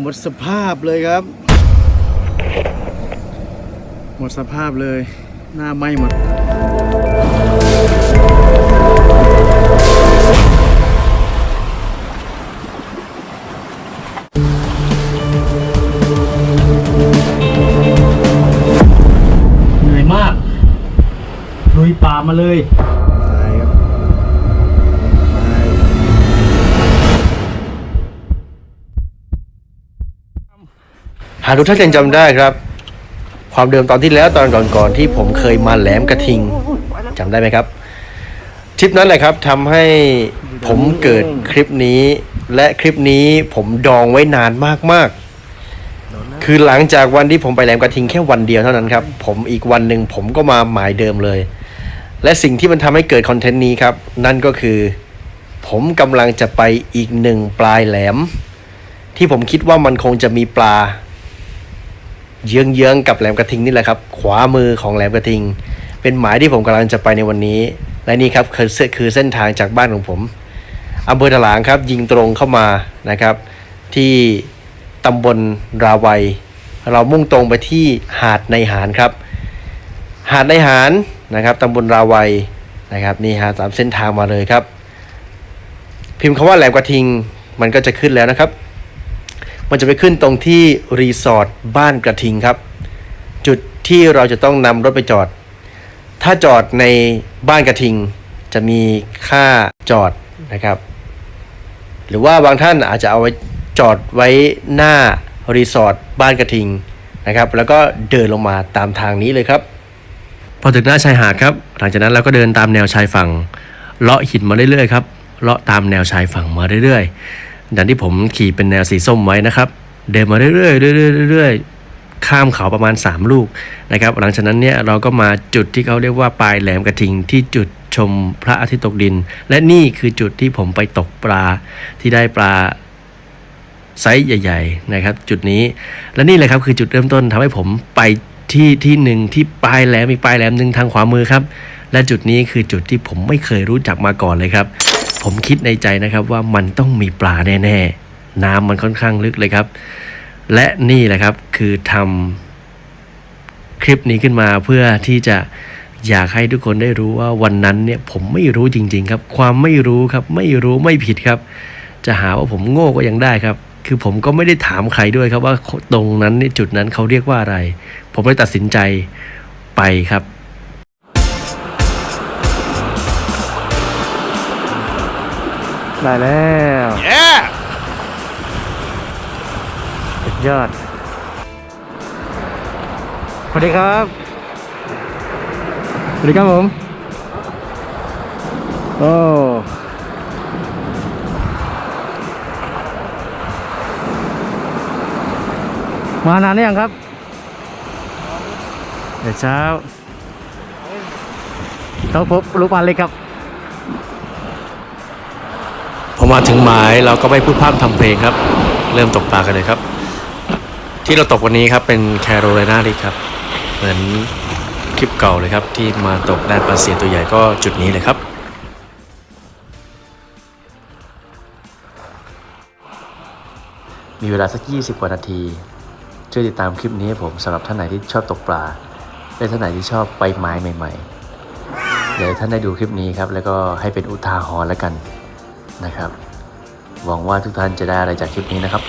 หมดสภาพเลยครับ หมดสภาพเลย หน้าไหม้หมด เหนื่อยมากลุยป่ามาเลย หากทุกท่านยังจำได้ครับ ความเดิมตอนที่แล้วตอนก่อนๆที่ผมเคยมาแหลมกระทิงจำได้ไหมครับทริปนั้นแหละครับทำให้ผมเกิดคลิปนี้ และคลิปนี้ผมดองไว้นานมากๆ คือหลังจากวันที่ผมไปแหลมกระทิงแค่วันเดียวเท่านั้นครับ ผมอีกวันหนึ่งผมก็มาหมายเดิมเลย และสิ่งที่มันทำให้เกิดคอนเทนต์นี้ครับ นั่นก็คือผมกำลังจะไปอีกหนึ่งปลายแหลม ที่ผมคิดว่ามันคงจะมีปลา เยื้องๆกับแหลมกระทิงนี่แหละครับขวามือของแหลมกระทิง เป็นหมายที่ผมกำลังจะไปในวันนี้ และนี่ครับคือเส้นคือเส้นทางจากบ้านของผมอำเภอถลางครับยิงตรงเข้ามานะครับ ที่ตำบลราวัย เรามุ่งตรงไปที่หาดในหารครับ หาดในหารนะครับตำบลราวัยนะครับนี่ฮะตามเส้นทางมาเลยครับ พิมพ์คำว่าแหลมกระทิงมันก็จะขึ้นแล้วนะครับ มันจะไปขึ้นตรงที่รีสอร์ทบ้านกระทิงครับ จุดที่เราจะต้องนำรถไปจอด ถ้าจอดในบ้านกระทิง จะมีค่าจอดนะครับ หรือว่าบางท่านอาจจะเอาไว้จอดไว้หน้ารีสอร์ทบ้านกระทิงนะครับ แล้วก็เดินลงมาตามทางนี้เลยครับ พอถึงหน้าชายหาดครับ หลังจากนั้นเราก็เดินตามแนวชายฝั่งเลาะหินมาเรื่อยๆครับเลาะตามแนวชายฝั่งมาเรื่อยๆ อย่างที่ผมขี่เป็นแนวสีส้มไว้นะครับ เดินมาเรื่อยๆเรื่อยๆเรื่อยๆข้ามเขาประมาณ 3 ลูกนะครับ หลังจากนั้นเนี่ยเราก็มาจุดที่เขาเรียกว่าปลายแหลมกระทิงที่จุดชมพระอาทิตย์ตกดิน และนี่คือจุดที่ผมไปตกปลาที่ได้ปลาไซส์ใหญ่ ๆ นะครับ จุดนี้และนี่แหละครับคือจุดเริ่มต้นทำให้ผมไปที่ที่หนึ่งที่ปลายแหลมอีกปลายแหลมหนึ่งทางขวามือครับ และจุดนี้คือจุดที่ผมไม่เคยรู้จักมาก่อนเลยครับ ผมคิดในใจนะครับว่ามันต้องมีปลาแน่ๆ น้ำมันค่อนข้างลึกเลยครับ และนี่แหละครับคือทำคลิปนี้ขึ้นมาเพื่อที่จะอยากให้ทุกคนได้รู้ว่าวันนั้นเนี่ยผมไม่รู้จริง ๆ ครับ ความไม่รู้ครับ ไม่รู้ไม่ผิดครับ จะหาว่าผมโง่ก็ยังได้ครับ คือผมก็ไม่ได้ถามใครด้วยครับว่าตรงนั้นนี่จุดนั้นเขาเรียกว่าอะไร ผมเลยตัดสินใจไปครับ ได้แล้วสุดยอด สวัสดีครับ สวัสดีครับผม โอ้มานานหรือยังครับ เดี๋ยวเช้าต้องพบลูกปลาเล็กครับ มาถึงหมายเราก็ไม่พูดพร่ำทำเพลงครับ เริ่มตกปลากันเลยครับ ที่เราตกวันนี้ครับเป็นแคโรไลนาลิครับ เหมือนคลิปเก่าเลยครับ ที่มาตกได้ปลาเสียตัวใหญ่ก็จุดนี้เลยครับมีเวลาสัก 20 กว่านาที ช่วยติดตามคลิปนี้ให้ผมสำหรับท่านไหนที่ชอบตกปลา และท่านไหนที่ชอบไปไม้ใหม่ๆ เดี๋ยวท่านได้ดูคลิปนี้ครับ แล้วก็ให้เป็นอุทาหรณ์แล้วกัน นะครับ หวังว่าทุกท่านจะได้อะไรจากคลิปนี้นะครับ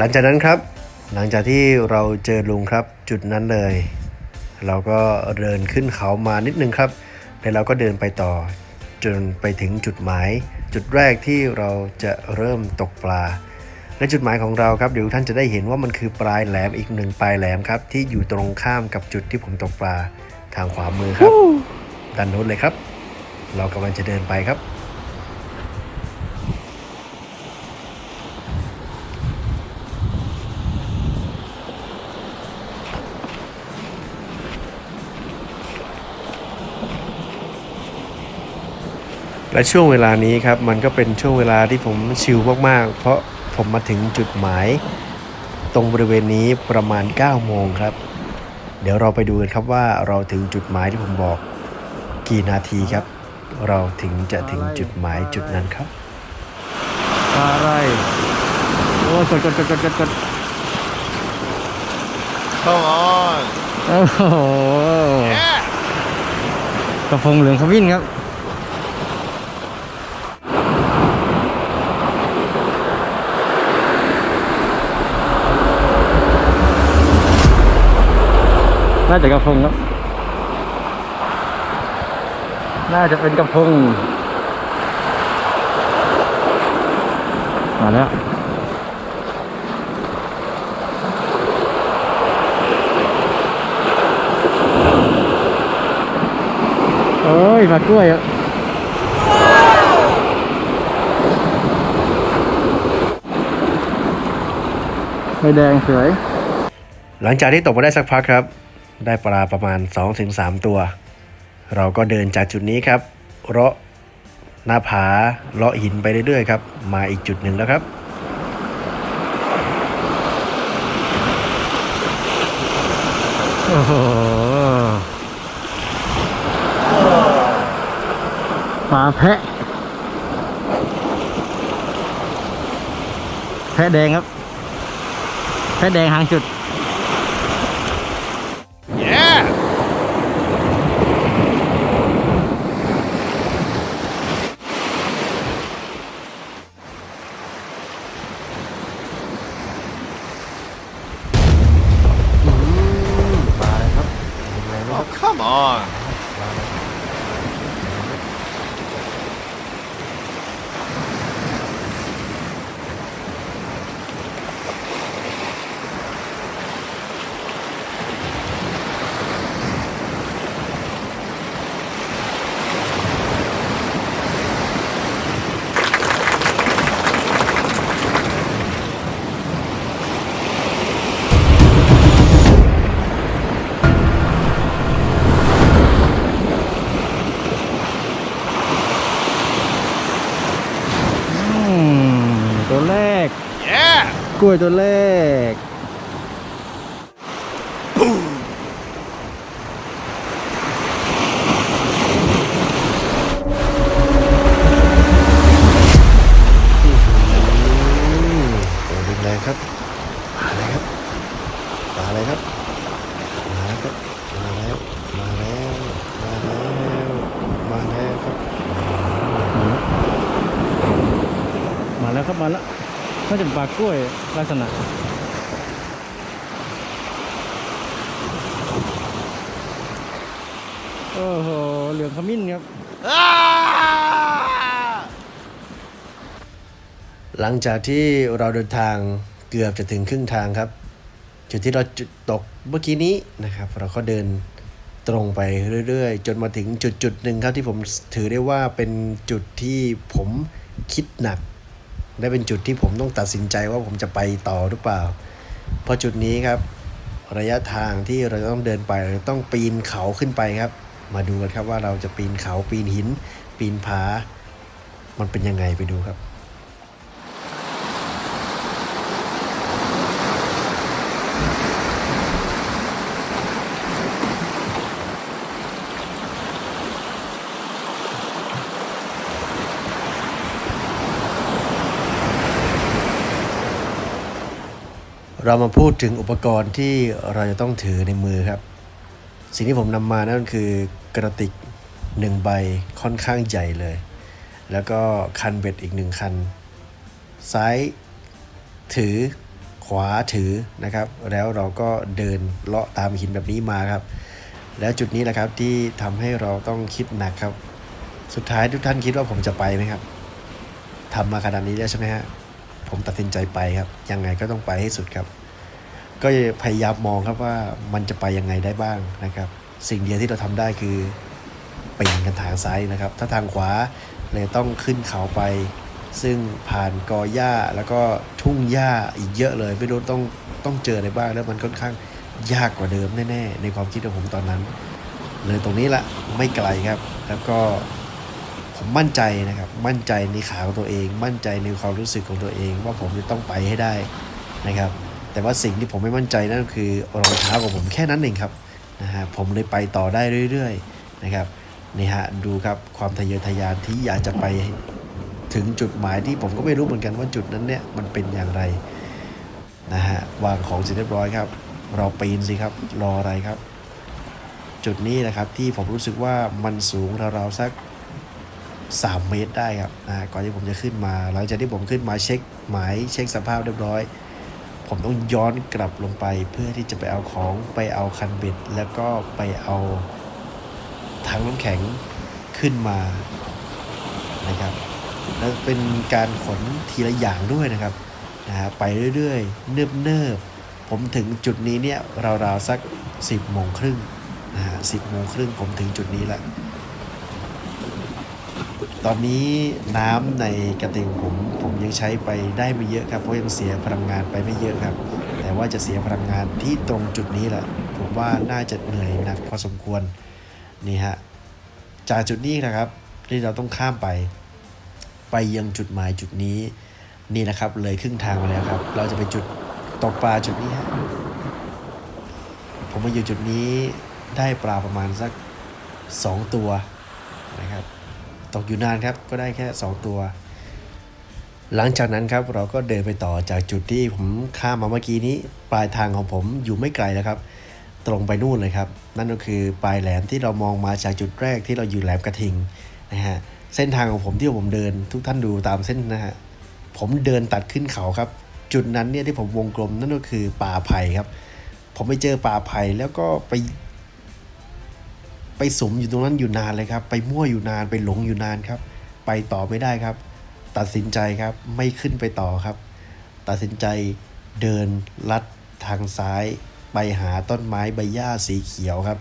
หลังจากนั้นครับ หลังจากที่เราเจอลุงครับจุดนั้นเลย เราก็เดินขึ้นเขามานิดนึงครับ แล้วเราก็เดินไปต่อ จนไปถึงจุดหมาย จุดแรกที่เราจะเริ่มตกปลา และจุดหมายของเราครับเดี๋ยวท่านจะได้เห็นว่ามันคือปลายแหลมอีกหนึ่งปลายแหลมครับ ที่อยู่ตรงข้ามกับจุดที่ผมตกปลาทางขวามือครับด้านโน้นเลยครับ เรากำลังจะเดินไปครับ และช่วงเวลานี้ครับมันก็เป็นช่วงเวลาที่ผมชิลมากๆ เพราะผมมาถึงจุดหมาย ตรงบริเวณนี้ประมาณ 9 โมงครับ เดี๋ยวเราไปดูกันครับว่าเราถึงจุดหมายที่ผมบอกกี่นาทีครับ เราถึงจะถึงจุดหมายจุดนั้นครับอะไรโอ้ยกดกดกดกดกดกด Come on. โอ้โห Yeah. กระพงเหลืองขมิ้นครับ น่าจะกระพงครับ น่าจะเป็นกระพง มาแล้วโอ้ยมากล้วยอะไม่แดงสวย หลังจากที่ตกมาได้สักพักครับ ได้ปลาประมาณ 2-3 ตัว เราก็เดินจากจุดนี้ครับเลาะหน้าผาเลาะหินไปเรื่อยๆครับ มาอีกจุดหนึ่งแล้วครับ โอ้โหปลาแพะ แพะแดงครับ แพะแดงหางจุด on. วยตัวแรก เป็นปลากล้วยลักษณะ โอ้โห เหลืองขมิ้นครับ หลังจากที่เราเดินทางเกือบจะถึงครึ่งทางครับ จุดที่เราจุดตกเมื่อกี้นี้นะครับ เราก็เดินตรงไปเรื่อยๆ จนมาถึงจุดจุดหนึ่งครับที่ผมถือได้ว่าเป็นจุดที่ผมคิดหนัก และเป็นจุดที่ผมต้องตัดสินใจว่าผมจะไปต่อหรือเปล่า เพราะจุดนี้ครับ ระยะทางที่เราต้องเดินไปเราต้องปีนเขาขึ้นไปครับ มาดูกันครับว่าเราจะปีนเขาปีนหิน ปีนผา มันเป็นยังไงไปดูครับ เรามาพูดถึงอุปกรณ์ที่เราจะต้องถือในมือครับ สิ่งที่ผมนำมานั่นคือกระติกหนึ่งใบค่อนข้างใหญ่เลย แล้วก็คันเบ็ดอีกหนึ่งคัน ซ้ายถือขวาถือนะครับ แล้วเราก็เดินเลาะตามหินแบบนี้มาครับ แล้วจุดนี้แหละครับที่ทำให้เราต้องคิดหนักครับ สุดท้ายทุกท่านคิดว่าผมจะไปไหมครับทำมาขนาดนี้แล้วใช่ไหมฮะผมตัดสินใจไปครับ ยังไงก็ต้องไปให้สุดครับ ก็พยายามมองครับว่ามันจะไปยังไงได้บ้างนะครับ สิ่งเดียวที่เราทำได้คือปีนกันทางซ้ายนะครับ ถ้าทางขวาเลยต้องขึ้นเขาไป ซึ่งผ่านกอหญ้าแล้วก็ทุ่งหญ้าอีกเยอะเลย ไม่รู้ต้องต้องเจออะไรบ้างแล้วมันค่อนข้างยากกว่าเดิมแน่ๆในความคิดของผมตอนนั้น เลยตรงนี้ละไม่ไกลครับ แล้วก็ผมมั่นใจนะครับ มั่นใจในขาของตัวเอง มั่นใจในความรู้สึกของตัวเอง ว่าผมจะต้องไปให้ได้นะครับ แต่ว่าสิ่งที่ผมไม่มั่นใจนั่นคือรองเท้าของผมแค่นั้นเองครับนะฮะผมเลยไปต่อได้เรื่อยๆนะครับนี่ฮะดูครับความทะเยอทะยานที่อยากจะไปถึงจุดหมายที่ผมก็ไม่รู้เหมือนกันว่าจุดนั้นเนี่ยมันเป็นอย่างไรนะฮะวางของเสร็จเรียบร้อยครับเราปีนสิครับรออะไรครับ จุดนี้นะครับที่ผมรู้สึกว่ามันสูงราวๆสัก 3 เมตรได้ครับนะก่อนที่ผมจะขึ้นมา หลังจากที่ผมขึ้นมาเช็คหมายเช็คสภาพเรียบร้อย ผมต้องย้อนกลับลงไปเพื่อที่จะไปเอาของไปเอาคันเบ็ด แล้วก็ไปเอาถังน้ำแข็งขึ้นมานะครับ แล้วเป็นการขนทีละอย่างด้วยนะครับนะฮะไปเรื่อยๆ เนิบๆ ผมถึงจุดนี้เนี่ยราวๆสัก 10โมงครึ่งนะฮะสิบโมงครึ่งผมถึงจุดนี้แล้วตอนนี้น้ำในกระติกของผม ยังใช้ไปได้ไม่เยอะครับเพราะยังเสียพลังงานไปไม่เยอะครับ แต่ว่าจะเสียพลังงานที่ตรงจุดนี้แหละผมว่าน่าจะเหนื่อยหนักพอสมควรนี่ฮะจากจุดนี้นะครับที่เราต้องข้ามไป ไปยังจุดหมายจุดนี้นี่นะครับเลยครึ่งทางมาแล้วครับ เราจะไปจุดตกปลาจุดนี้ฮะผมมาอยู่จุดนี้ได้ปลาประมาณสักสองตัวนะครับ ตกอยู่นานครับก็ได้แค่ 2 ตัว หลังจากนั้นครับเราก็เดินไปต่อจากจุดที่ผมข้ามมาเมื่อกี้นี้ ปลายทางของผมอยู่ไม่ไกลแล้วครับ ตรงไปนู่นเลยครับ นั่นก็คือปลายแหลมที่เรามองมาจากจุดแรกที่เราอยู่แหลมกระทิงนะฮะเส้นทางของผมที่ผมเดินทุกท่านดูตามเส้นนะฮะผมเดินตัดขึ้นเขาครับ จุดนั้นเนี่ยที่ผมวงกลมนั่นก็คือป่าไผ่ครับ ผมไปเจอป่าไผ่แล้วก็ไป ไปสมอยู่ตรงนั้นอยู่นานเลยครับ ไปมั่วอยู่นานไปหลงอยู่นานครับ ไปต่อไม่ได้ครับ ตัดสินใจครับไม่ขึ้นไปต่อครับ ตัดสินใจเดินลัดทางซ้ายไปหาต้นไม้ใบหญ้าสีเขียวครับ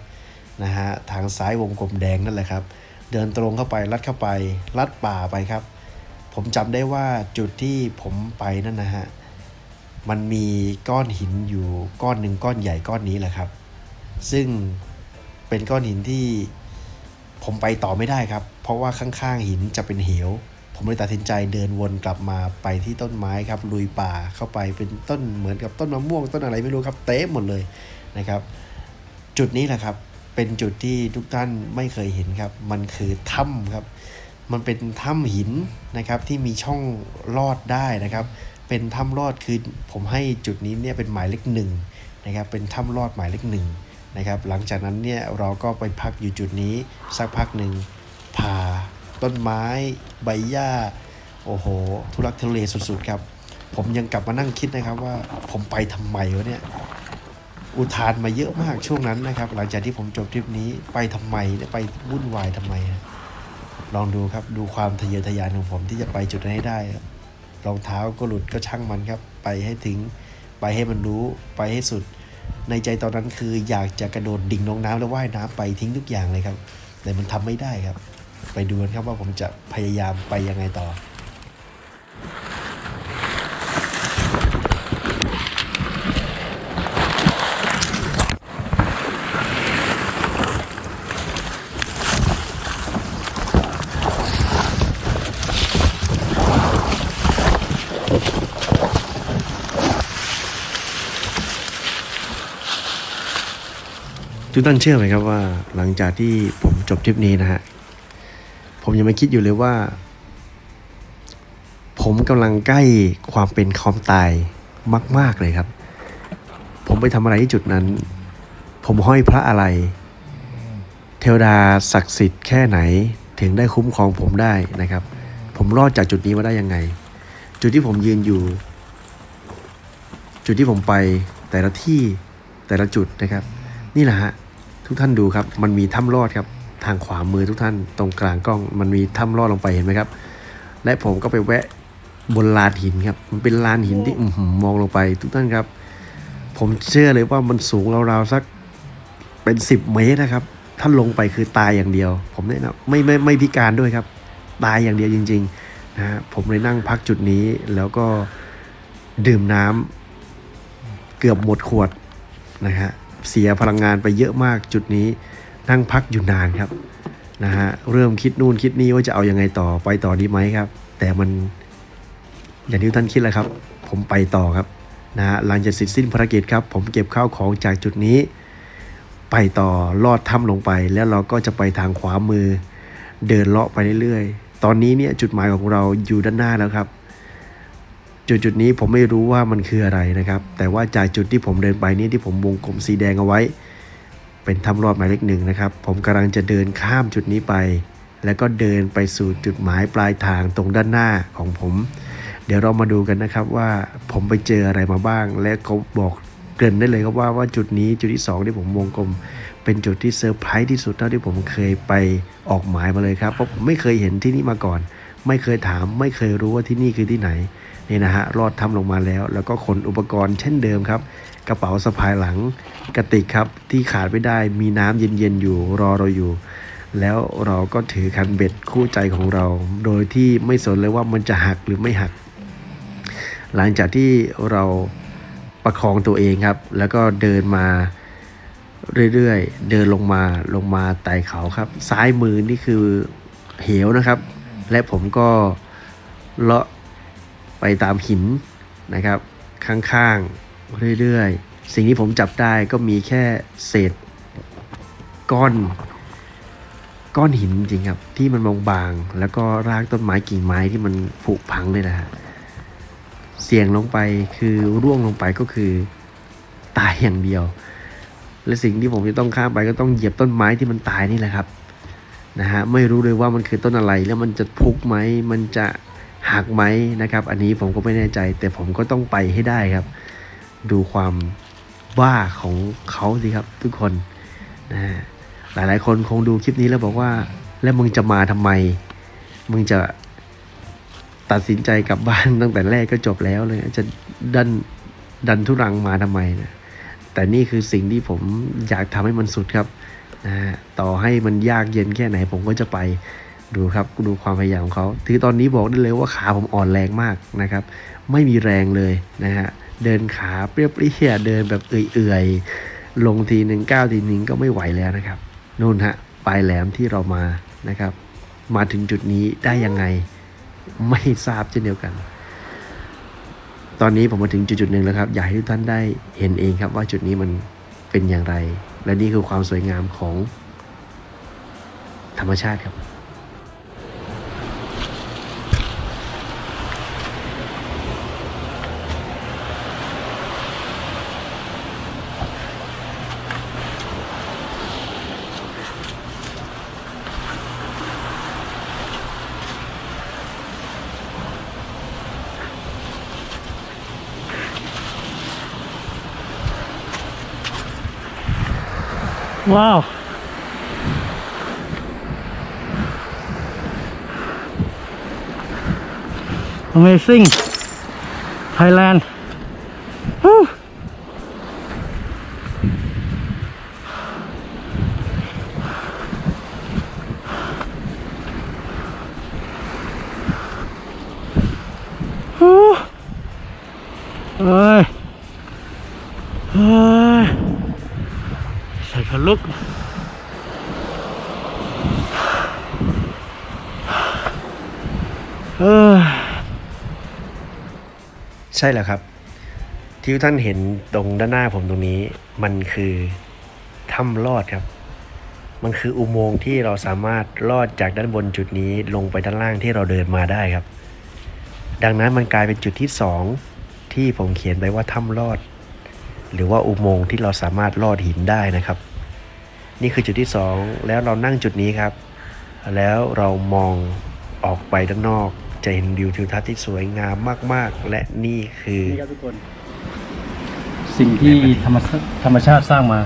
นะฮะทางซ้ายวงกลมแดงนั่นแหละครับ เดินตรงเข้าไปลัดเข้าไปลัดป่าไปครับ ผมจำได้ว่าจุดที่ผมไปนั่นนะฮะมันมีก้อนหินอยู่ก้อนหนึ่งก้อนใหญ่ก้อนนี้แหละครับ ซึ่งเป็นก้อนหินที่ผมไปต่อไม่ได้ครับ เพราะว่าข้างๆหินจะเป็นเหว ผมเลยตัดสินใจเดินวนกลับมาไปที่ต้นไม้ครับลุยป่าเข้าไปเป็นต้นเหมือนกับต้นมะม่วงต้นอะไรไม่รู้ครับ เต็มหมดเลยนะครับ จุดนี้แหละครับเป็นจุดที่ทุกท่านไม่เคยเห็นครับ มันคือถ้ำครับ มันเป็นถ้ำหินนะครับที่มีช่องลอดได้นะครับ เป็นถ้ำลอดคือผมให้จุดนี้เนี่ยเป็นหมายเลขหนึ่งนะครับเป็นถ้ำลอดหมายเลขหนึ่งนะครับหลังจากนั้นเนี่ยเราก็ไปพักอยู่จุดนี้สักพักหนึ่ง ต้นไม้ใบหญ้า โอ้โห ทุลักทุเลสุดๆครับ ผมยังกลับมานั่งคิดนะครับว่าผมไปทำไมวะเนี่ย อุทานมาเยอะมากช่วงนั้นนะครับ หลังจากที่ผมจบทริปนี้ไปทำไมไปวุ่นวายทำไมนะลองดูครับดูความทะเยอทะยานของผมที่จะไปจุดนั้นให้ได้ครับรองเท้าก็หลุดก็ช่างมันครับ ไปให้ถึง ไปให้มันรู้ไปให้สุด ในใจตอนนั้นคืออยากจะกระโดดดิ่งลงน้ำแล้วว่ายน้ำไปทิ้งทุกอย่างเลยครับ แต่มันทำไม่ได้ครับ ไปดูกันครับว่าผมจะพยายามไปยังไงต่อทุกท่านเชื่อไหมครับว่าหลังจากที่ผมจบทริปนี้นะฮะ ผมยังไม่คิดอยู่เลยว่า ผมกำลังใกล้ความเป็นความตายมาก ๆเลยครับ ผมไปทำอะไรที่จุดนั้น ผมห้อยพระอะไร เทวดาศักดิ์สิทธิ์แค่ไหนถึงได้คุ้มครองผมได้นะครับ ผมรอดจากจุดนี้มาได้ยังไง จุดที่ผมยืนอยู่ จุดที่ผมไปแต่ละที่แต่ละจุดนะครับ นี่แหละฮะทุกท่านดูครับ มันมีถ้ำลอดครับ ทางขวามือทุกท่านตรงกลางกล้องมันมีถ้ำลอดลงไปเห็นไหมครับ และผมก็ไปแวะบนลานหินครับ มันเป็นลานหินที่อื้อหือมองลงไปทุกท่านครับ ผมเชื่อเลยว่ามันสูงราวๆสักเป็นสิบเมตรนะครับ ถ้าลงไปคือตายอย่างเดียว ผมแนะนำไม่ไม่ไม่พิการด้วยครับ ตายอย่างเดียวจริงๆนะฮะผมเลยนั่งพักจุดนี้แล้วก็ดื่มน้ำเกือบหมดขวดนะฮะเสียพลังงานไปเยอะมากจุดนี้ นั่งพักอยู่นานครับนะฮะเริ่มคิดนู่นคิดนี่ว่าจะเอายังไงต่อไปต่อดีไหมครับ แต่มันอย่างที่ท่านคิดแหละครับ ผมไปต่อครับนะฮะหลังจากเสร็จสิ้นภารกิจครับ ผมเก็บข้าวของจากจุดนี้ ไปต่อลอดถ้ำลงไป แล้วเราก็จะไปทางขวามือ เดินเลาะไปเรื่อยๆ ตอนนี้เนี่ยจุดหมายของเราอยู่ด้านหน้าแล้วครับจุดจุดนี้ผมไม่รู้ว่ามันคืออะไรนะครับ แต่ว่าจากจุดที่ผมเดินไปนี่ที่ผมวงกลมสีแดงเอาไว้ เป็นถ้ำรอดหมายเลขหนึ่งนะครับ ผมกำลังจะเดินข้ามจุดนี้ไป แล้วก็เดินไปสู่จุดหมายปลายทางตรงด้านหน้าของผม เดี๋ยวเรามาดูกันนะครับว่าผมไปเจออะไรมาบ้าง และเขาบอกเกริ่นได้เลยครับว่าว่าจุดนี้จุดที่สองที่ผมวงกลม เป็นจุดที่เซอร์ไพรส์ที่สุดเท่าที่ผมเคยไปออกหมายมาเลยครับ เพราะผมไม่เคยเห็นที่นี่มาก่อน ไม่เคยถามไม่เคยรู้ว่าที่นี่คือที่ไหนนี่นะฮะรอดทำลงมาแล้ว แล้วก็ขนอุปกรณ์เช่นเดิมครับ กระเป๋าสะพายหลังกระติกครับที่ขาดไม่ได้มีน้ำเย็นๆอยู่รอเราอยู่ แล้วเราก็ถือคันเบ็ดคู่ใจของเรา โดยที่ไม่สนเลยว่ามันจะหักหรือไม่หัก หลังจากที่เราประคองตัวเองครับ แล้วก็เดินมาเรื่อยๆ เดินลงมาลงมาไต่เขาครับ ซ้ายมือนี่คือเหวนะครับ และผมก็เลาะไปตามหินนะครับ ข้างๆ เรื่อยๆ สิ่งที่ผมจับได้ก็มีแค่เศษก้อนก้อนหินจริงครับ ที่มันบางๆแล้วก็รากต้นไม้กิ่งไม้ที่มันผุพังเลยนะฮะเสี่ยงลงไปคือร่วงลงไปก็คือตายอย่างเดียว และสิ่งที่ผมจะต้องข้ามไปก็ต้องเหยียบต้นไม้ที่มันตายนี่แหละครับนะฮะไม่รู้เลยว่ามันคือต้นอะไรแล้วมันจะพุกไหมมันจะหักไหมนะครับ อันนี้ผมก็ไม่แน่ใจ แต่ผมก็ต้องไปให้ได้ครับ ดูความบ้าของเขาสิครับ ทุกคนนะฮะหลายๆ คนคงดูคลิปนี้แล้วบอกว่า แล้วมึงจะมาทำไม มึงจะตัดสินใจกลับบ้านตั้งแต่แรกก็จบแล้วเลย จะดันดันทุรังมาทำไมนะแต่นี่คือสิ่งที่ผมอยากทำให้มันสุดครับนะต่อให้มันยากเย็นแค่ไหนผมก็จะไปดูครับดูความพยายามของเขา ถือตอนนี้บอกได้เลยว่าขาผมอ่อนแรงมากนะครับ ไม่มีแรงเลยนะฮะ เดินขาเปรี้ยวๆเดินแบบเอื่อยๆ ลงทีหนึ่งก้าวทีหนึ่งก็ไม่ไหวแล้วนะครับนู่นฮะปลายแหลมที่เรามานะครับ มาถึงจุดนี้ได้ยังไงไม่ทราบเช่นเดียวกัน ตอนนี้ผมมาถึงจุดจุดหนึ่งแล้วครับ อยากให้ทุกท่านได้เห็นเองครับว่าจุดนี้มันเป็นอย่างไร และนี่คือความสวยงามของธรรมชาติครับ ว้าว Amazing Thailand ฮู้ฮู้เอ้ยเอ้ย Take a look. เออ ใช่แล้วครับ ที่ท่านเห็นตรงด้านหน้าผมตรงนี้ มันคือถ้ำลอดครับ มันคืออุโมงค์ที่เราสามารถลอดจากด้านบนจุดนี้ลงไปด้านล่างที่เราเดินมาได้ครับ ดังนั้นมันกลายเป็นจุดที่สองที่ผมเขียนไปว่าถ้ำลอด หรือว่าอุโมงค์ที่เราสามารถลอดหินได้นะครับ นี่คือจุดที่สองแล้วเรานั่งจุดนี้ครับ แล้วเรามองออกไปด้านนอก จะเห็นวิวทิวทัศน์ที่สวยงามมาก ๆ และนี่คือ นี่ครับทุกคน สิ่งที่ธรรมชาติธรรมชาติสร้างมา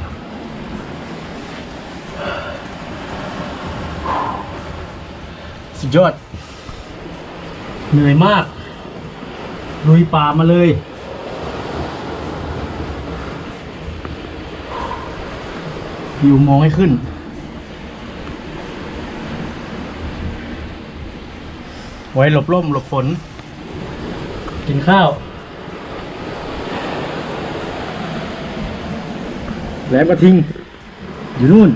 สุดยอด เหนื่อยมากลุยป่ามาเลยอยู่มองให้ขึ้น ไว้หลบร่มหลบฝน กินข้าว แหลมกระทิง อยู่นู่น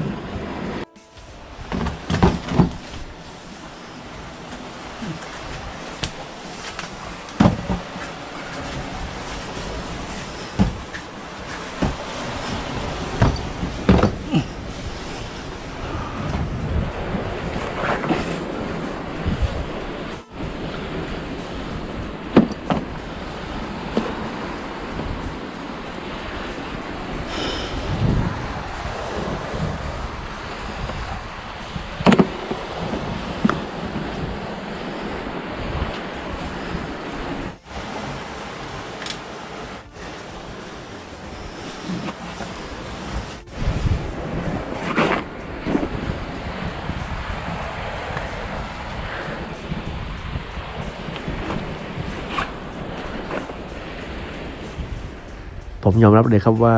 ผมยอมรับเลยครับว่า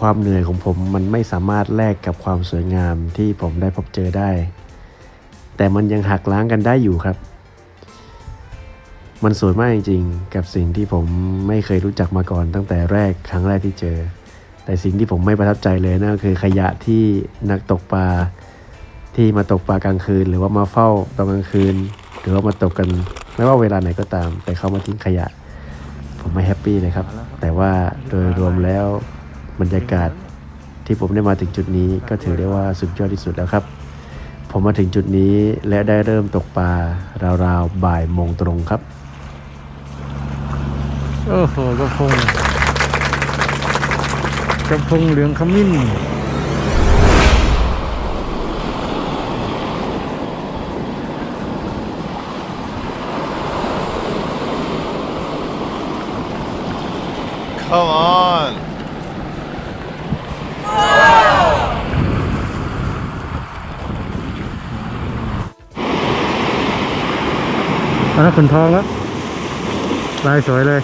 ความเหนื่อยของผมมันไม่สามารถแลกกับความสวยงามที่ผมได้พบเจอได้ แต่มันยังหักล้างกันได้อยู่ครับ มันสวยมากจริงๆ กับสิ่งที่ผมไม่เคยรู้จักมาก่อนตั้งแต่แรกครั้งแรกที่เจอ แต่สิ่งที่ผมไม่ประทับใจเลยนั่นก็คือขยะที่นักตกปลาที่มาตกปลากลางคืน หรือว่ามาเฝ้าตอนกลางคืน หรือว่ามาตกกันไม่ว่าเวลาไหนก็ตาม แต่เขามาทิ้งขยะ ผมไม่แฮปปี้เลยครับ แต่ว่าโดยรวมแล้วบรรยากาศที่ผมได้มาถึงจุดนี้ก็ถือได้ว่าสุดยอดที่สุดแล้วครับ ผมมาถึงจุดนี้และได้เริ่มตกปลาราวๆบ่ายโมงตรงครับ โอ้โหกระพงกระพงเหลืองขมิ้น อันนั้นขุนทองครับลายสวยเลย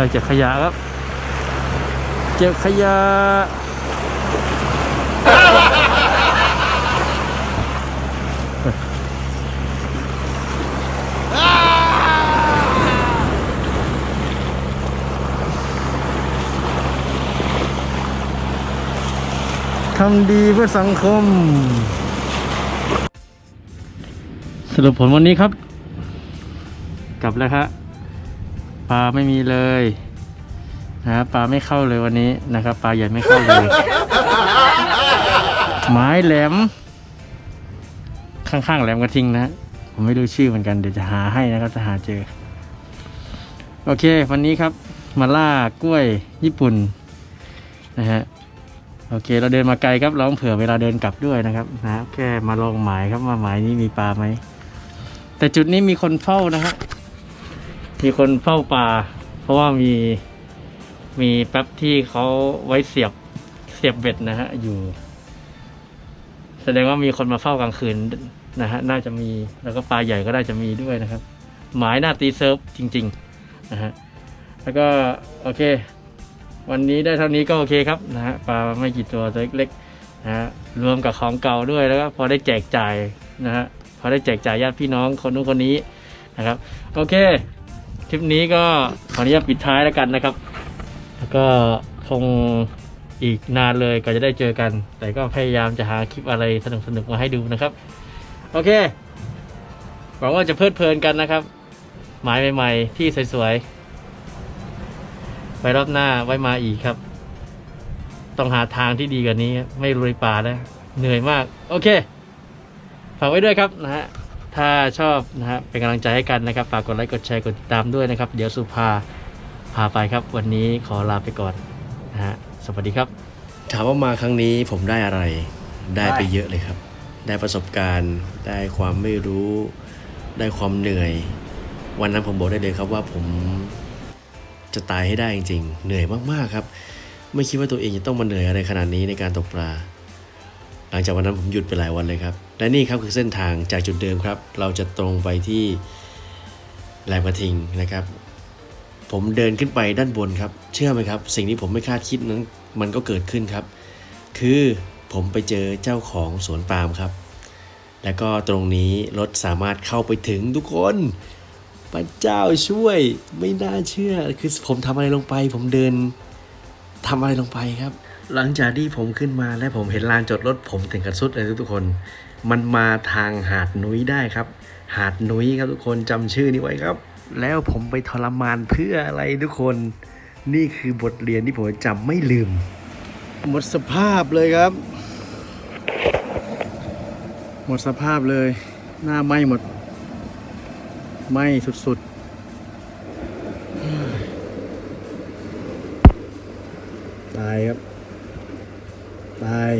เฮ้ยเจ็บขยะครับเจ็บขยะทำดีเพื่อสังคม สรุปผลวันนี้ครับ กลับแล้วครับ ปลาไม่มีเลยนะครับปลาไม่เข้าเลยวันนี้นะครับปลาใหญ่ไม่เข้าเลย ไม้แหลม ข้างๆแหลมกระทิงนะผมไม่รู้ชื่อเหมือนกันเดี๋ยวจะหาให้นะครับจะหาเจอ โอเค วันนี้ครับมาล่ากล้วยญี่ปุ่นนะฮะโอเค เราเดินมาไกลครับเราต้องเผื่อเวลาเดินกลับด้วยนะครับนะแค่มาลองหมายครับว่าหมายนี้มีปลาไหมแต่จุดนี้มีคนเฝ้านะฮะ มีคนเฝ้าปลาเพราะว่ามีมีแป๊บที่เขาไว้เสียบเสียบเบ็ดนะฮะอยู่ แสดงว่ามีคนมาเฝ้ากลางคืนนะฮะน่าจะมีแล้วก็ปลาใหญ่ก็น่าจะมีด้วยนะครับ หมายหน้าตีเซิร์ฟจริงๆนะฮะแล้วก็โอเค วันนี้ได้เท่านี้ก็โอเคครับนะฮะปลาไม่กี่ตัวตัวเล็กๆนะฮะรวมกับของเก่าด้วยแล้วก็พอได้แจกจ่ายนะฮะพอได้แจกจ่ายญาติพี่น้องคนนู้นคนนี้นะครับ โอเค คลิปนี้ก็ขออนุญาตปิดท้ายแล้วกันนะครับ แล้วก็คงอีกนานเลยก็จะได้เจอกัน แต่ก็พยายามจะหาคลิปอะไรสนุกๆมาให้ดูนะครับ โอเค หวังว่าจะเพลิดเพลินกันนะครับ หมายใหม่ๆที่สวยๆ ไปรอบหน้าไว้มาอีกครับ ต้องหาทางที่ดีกว่านี้ ไม่ลุยป่าแล้วเหนื่อยมาก โอเค ฝากไว้ด้วยครับนะฮะ ถ้าชอบนะฮะเป็นกำลังใจให้กันนะครับฝากกดไลค์กดแชร์กดติดตามด้วยนะครับ เดี๋ยวสุภาพาไปครับ วันนี้ขอลาไปก่อนนะฮะสวัสดีครับ ถามว่ามาครั้งนี้ผมได้อะไรได้ไปเยอะเลยครับ ได้ประสบการณ์ ได้ความไม่รู้ ได้ความเหนื่อย วันนั้นผมบอกได้เลยครับว่าผมจะตายให้ได้จริงๆ เหนื่อยมากๆครับ ไม่คิดว่าตัวเองจะต้องมาเหนื่อยอะไรขนาดนี้ในการตกปลา หลังจากวันนั้นผมหยุดไปหลายวันเลยครับ และนี่ครับคือเส้นทางจากจุดเดิมครับ เราจะตรงไปที่แหลมกระทิงนะครับ ผมเดินขึ้นไปด้านบนครับ เชื่อไหมครับ สิ่งที่ผมไม่คาดคิดนั้น มันก็เกิดขึ้นครับ คือผมไปเจอเจ้าของสวนปาล์มครับ แล้วก็ตรงนี้รถสามารถเข้าไปถึงทุกคนพระเจ้าช่วยไม่น่าเชื่อ คือผมทำอะไรลงไป ผมเดินทำอะไรลงไปครับ หลังจากที่ผมขึ้นมาและผมเห็นลานจอดรถผมถึงกับสุดเลยทุกคน มันมาทางหาดนุ้ยได้ครับ หาดนุ้ยครับทุกคนจำชื่อนี้ไว้ครับ แล้วผมไปทรมานเพื่ออะไรทุกคน นี่คือบทเรียนที่ผมจำไม่ลืม หมดสภาพเลยครับ หมดสภาพเลย หน้าไหม้หมดไหม้สุดๆตายครับ ตาย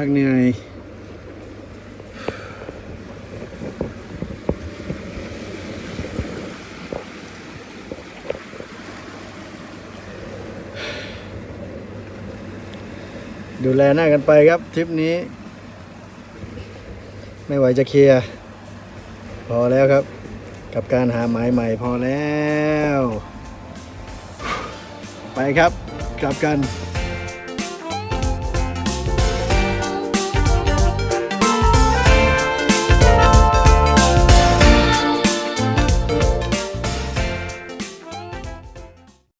พักเหนื่อยดูแลหน้ากันไปครับทริปนี้ ไม่ไหวจะเคลียร์ พอแล้วครับ กับการหาหมายใหม่พอแล้ว ไปครับ กลับกัน